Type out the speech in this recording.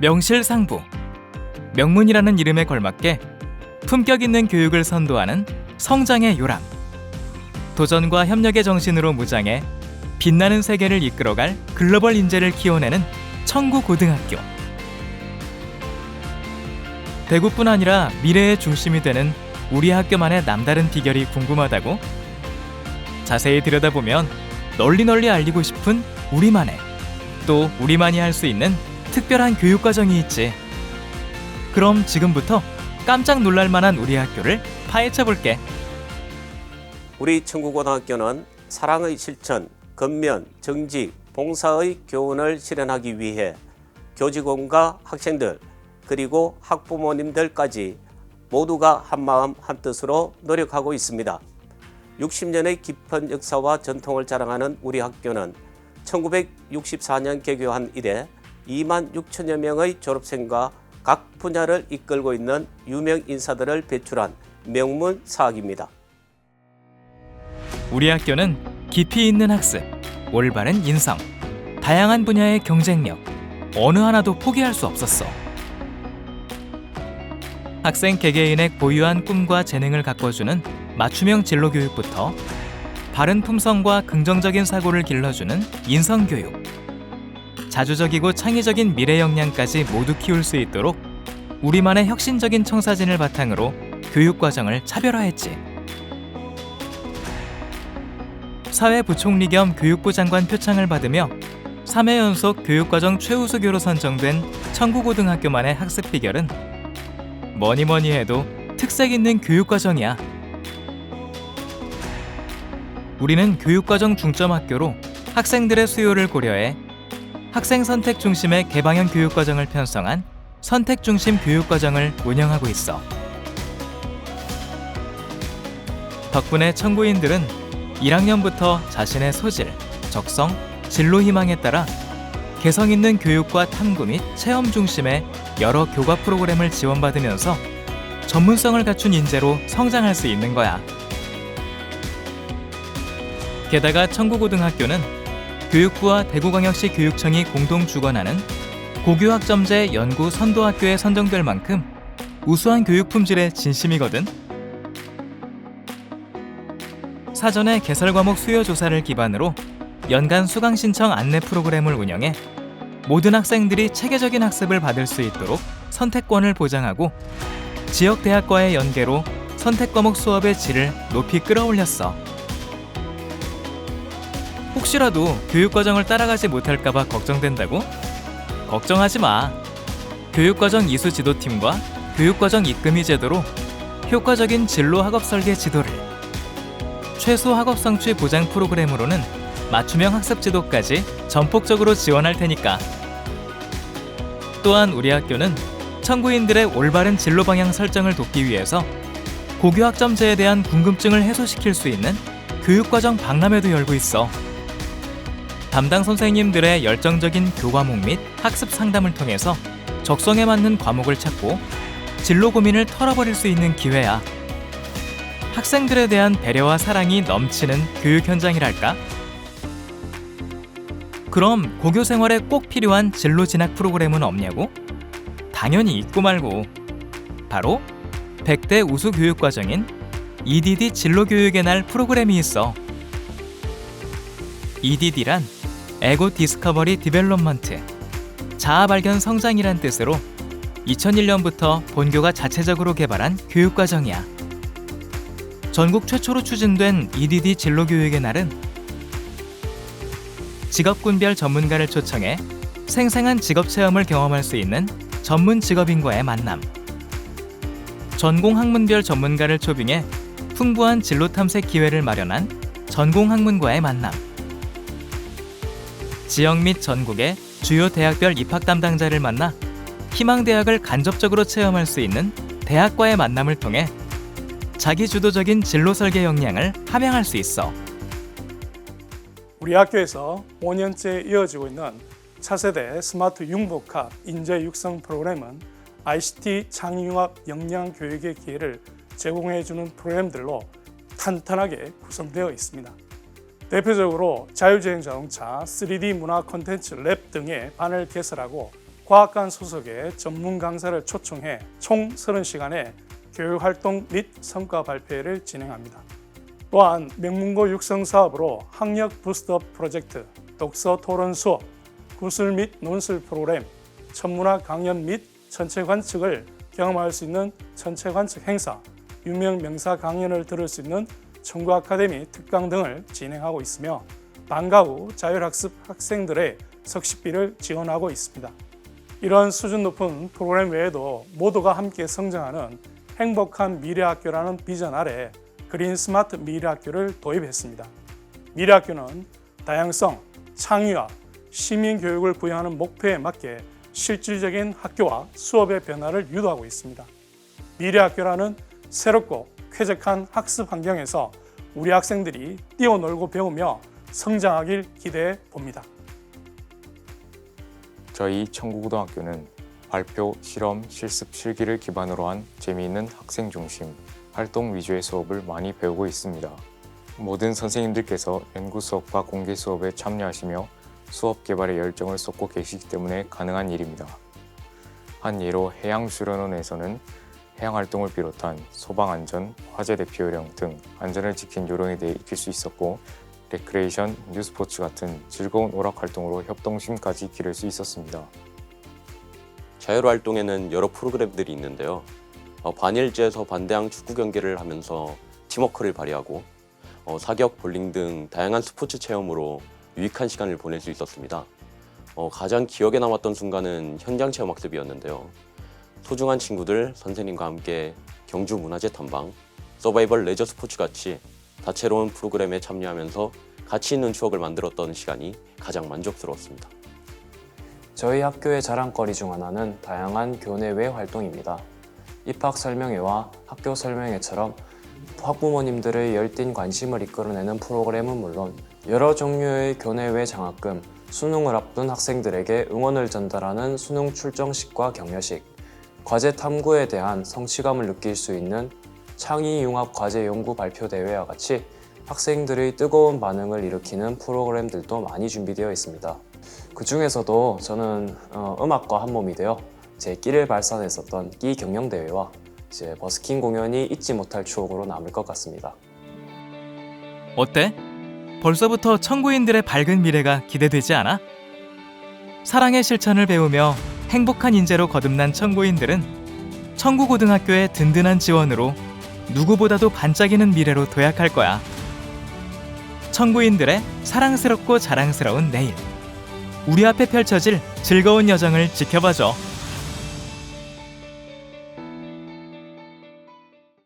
명실상부. 명문이라는 이름에 걸맞게 품격 있는 교육을 선도하는 성장의 요람. 도전과 협력의 정신으로 무장해 빛나는 세계를 이끌어갈 글로벌 인재를 키워내는 청구 고등학교. 대구뿐 아니라 미래의 중심이 되는 우리 학교만의 남다른 비결이 궁금하다고? 자세히 들여다보면 널리 널리 알리고 싶은 우리만의 또 우리만이 할 수 있는 특별한 교육 과정이 있지. 그럼 지금부터 깜짝 놀랄 만한 우리 학교를 파헤쳐 볼게. 우리 청구고등학교는 사랑의 실천, 건면, 정직, 봉사의 교훈을 실현하기 위해 교직원과 학생들 그리고 학부모님들까지 모두가 한마음 한뜻으로 노력하고 있습니다. 60년의 깊은 역사와 전통을 자랑하는 우리 학교는 1964년 개교한 이래 2만 6천여 명의 졸업생과 각 분야를 이끌고 있는 유명 인사들을 배출한 명문 사학입니다. 우리 학교는 깊이 있는 학습, 올바른 인성, 다양한 분야의 경쟁력, 어느 하나도 포기할 수 없었어. 학생 개개인의 고유한 꿈과 재능을 가꿔주는 맞춤형 진로 교육부터 바른 품성과 긍정적인 사고를 길러주는 인성 교육, 자주적이고 창의적인 미래 역량까지 모두 키울 수 있도록 우리만의 혁신적인 청사진을 바탕으로 교육 과정을 차별화했지. 사회부총리 겸 교육부 장관 표창을 받으며 3회 연속 교육과정 최우수교로 선정된 청구고등학교만의 학습 비결은 뭐니 뭐니 해도 특색 있는 교육과정이야. 우리는 교육과정 중점 학교로 학생들의 수요를 고려해 학생 선택 중심의 개방형 교육과정을 편성한 선택 중심 교육과정을 운영하고 있어. 덕분에 청구인들은 1학년부터 자신의 소질, 적성, 진로 희망에 따라 개성 있는 교육과 탐구 및 체험 중심의 여러 교과 프로그램을 지원받으면서 전문성을 갖춘 인재로 성장할 수 있는 거야. 게다가 청구고등학교는 교육부와 대구광역시 교육청이 공동 주관하는 고교학점제 연구 선도학교에 선정될 만큼 우수한 교육 품질의 진심이거든. 사전에 개설 과목 수요 조사를 기반으로 연간 수강 신청 안내 프로그램을 운영해 모든 학생들이 체계적인 학습을 받을 수 있도록 선택권을 보장하고 지역 대학과의 연계로 선택 과목 수업의 질을 높이 끌어올렸어. 혹시라도 교육 과정을 따라가지 못할까봐 걱정된다고? 걱정하지 마. 교육 과정 이수 지도팀과 교육 과정 이금희 제도로 효과적인 진로 학업 설계 지도를 최소 학업 성취 보장 프로그램으로는 맞춤형 학습 지도까지 전폭적으로 지원할 테니까. 또한 우리 학교는 청구인들의 올바른 진로 방향 설정을 돕기 위해서 고교 학점제에 대한 궁금증을 해소시킬 수 있는 교육과정 박람회도 열고 있어. 담당 선생님들의 열정적인 교과목 및 학습 상담을 통해서 적성에 맞는 과목을 찾고 진로 고민을 털어버릴 수 있는 기회야. 학생들에 대한 배려와 사랑이 넘치는 교육 현장이랄까? 그럼 고교 생활에 꼭 필요한 진로 진학 프로그램은 없냐고? 당연히 있고 말고. 바로 100대 우수 교육 과정인 EDD 진로 교육의 날 프로그램이 있어. EDD란 에고 디스커버리 디벨롭먼트 자아 발견 성장이란 뜻으로 2001년부터 본교가 자체적으로 개발한 교육 과정이야. 전국 최초로 추진된 EDD 진로 교육의 날은 직업군별 전문가를 초청해 생생한 직업 체험을 경험할 수 있는 전문 직업인과의 만남. 전공 학문별 전문가를 초빙해 풍부한 진로 탐색 기회를 마련한 전공 학문과의 만남. 지역 및 전국의 주요 대학별 입학 담당자를 만나 희망 대학을 간접적으로 체험할 수 있는 대학과의 만남을 통해 자기 주도적인 진로 설계 역량을 함양할 수 있어. 우리 학교에서 5년째 이어지고 있는 차세대 스마트 융복합 인재 육성 프로그램은 ICT 창의융합 역량 교육의 기회를 제공해 주는 프로그램들로 탄탄하게 구성되어 있습니다. 대표적으로 자율주행 자동차, 3D 문화 콘텐츠 랩 등의 반을 개설하고 과학관 소속의 전문 강사를 초청해 총 30시간의 교육활동 및 성과 발표회를 진행합니다. 또한 명문고 육성 사업으로 학력 부스트업 프로젝트, 독서 토론 수업, 구술 및 논술 프로그램, 천문학 강연 및 전체 관측을 경험할 수 있는 전체 관측 행사, 유명 명사 강연을 들을 수 있는 청구 아카데미 특강 등을 진행하고 있으며 방과 후 자율학습 학생들의 석식비를 지원하고 있습니다. 이런 수준 높은 프로그램 외에도 모두가 함께 성장하는 행복한 미래학교라는 비전 아래 그린 스마트 미래학교를 도입했습니다. 미래학교는 다양성, 창의와 시민 교육을 부여하는 목표에 맞게 실질적인 학교와 수업의 변화를 유도하고 있습니다. 미래학교라는 새롭고 쾌적한 학습 환경에서 우리 학생들이 뛰어놀고 배우며 성장하길 기대해 봅니다. 저희 청구고등학교는 발표, 실험, 실습, 실기를 기반으로 한 재미있는 학생 중심, 활동 위주의 수업을 많이 배우고 있습니다. 모든 선생님들께서 연구 수업과 공개 수업에 참여하시며 수업 개발에 열정을 쏟고 계시기 때문에 가능한 일입니다. 한 예로 해양수련원에서는 해양 활동을 비롯한 소방 안전, 화재 대피 요령 등 안전을 지킨 요령에 대해 익힐 수 있었고 레크레이션, 뉴스포츠 같은 즐거운 오락 활동으로 협동심까지 기를 수 있었습니다. 자율 활동에는 여러 프로그램들이 있는데요. 어, 반일제에서 반대항 축구 경기를 하면서 팀워크를 발휘하고 어, 사격, 볼링 등 다양한 스포츠 체험으로 유익한 시간을 보낼 수 있었습니다. 어, 가장 기억에 남았던 순간은 현장 체험 학습이었는데요. 소중한 친구들, 선생님과 함께 경주 문화재 탐방, 서바이벌 레저 스포츠 같이 다채로운 프로그램에 참여하면서 가치 있는 추억을 만들었던 시간이 가장 만족스러웠습니다. 저희 학교의 자랑거리 중 하나는 다양한 교내외 활동입니다. 입학 설명회와 학교 설명회처럼 학부모님들의 열띤 관심을 이끌어내는 프로그램은 물론 여러 종류의 교내외 장학금, 수능을 앞둔 학생들에게 응원을 전달하는 수능 출정식과 격려식, 과제 탐구에 대한 성취감을 느낄 수 있는 창의융합 과제 연구 발표 대회와 같이 학생들의 뜨거운 반응을 일으키는 프로그램들도 많이 준비되어 있습니다. 그 중에서도 저는 어, 음악과 한 몸이 되어 제 끼를 발산했었던 끼 경영 대회와 이제 버스킹 공연이 잊지 못할 추억으로 남을 것 같습니다. 어때? 벌써부터 청구인들의 밝은 미래가 기대되지 않아? 사랑의 실천을 배우며 행복한 인재로 거듭난 청구인들은 청구고등학교의 든든한 지원으로 누구보다도 반짝이는 미래로 도약할 거야. 청구인들의 사랑스럽고 자랑스러운 내일. 우리 앞에 펼쳐질 즐거운 여정을 지켜봐줘.